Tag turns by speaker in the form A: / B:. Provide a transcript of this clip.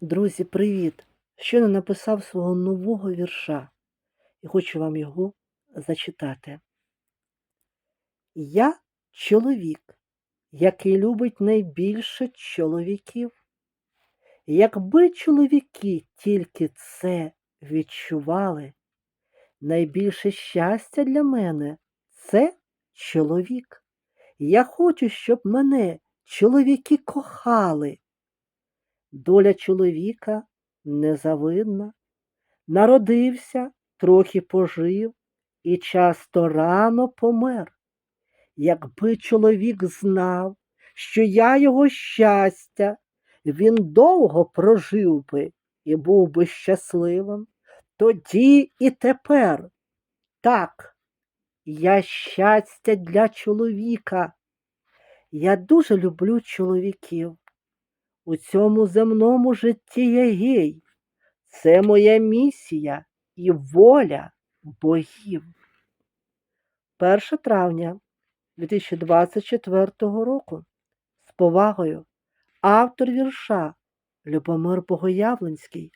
A: Друзі, привіт! Щойно написав свого нового вірша і хочу вам його зачитати. Я чоловік, який любить найбільше чоловіків. Якби чоловіки тільки це відчували, найбільше щастя для мене це чоловік. Я хочу, щоб мене чоловіки кохали. Доля чоловіка незавидна. Народився, трохи пожив і часто рано помер. Якби чоловік знав, що я його щастя, він довго прожив би і був би щасливим. Тоді і тепер. Так, я щастя для чоловіка. Я дуже люблю чоловіків. У цьому земному житті я гей. Це моя місія і воля богів. 1 травня 2024 року. З повагою автор вірша Любомир Богоявленський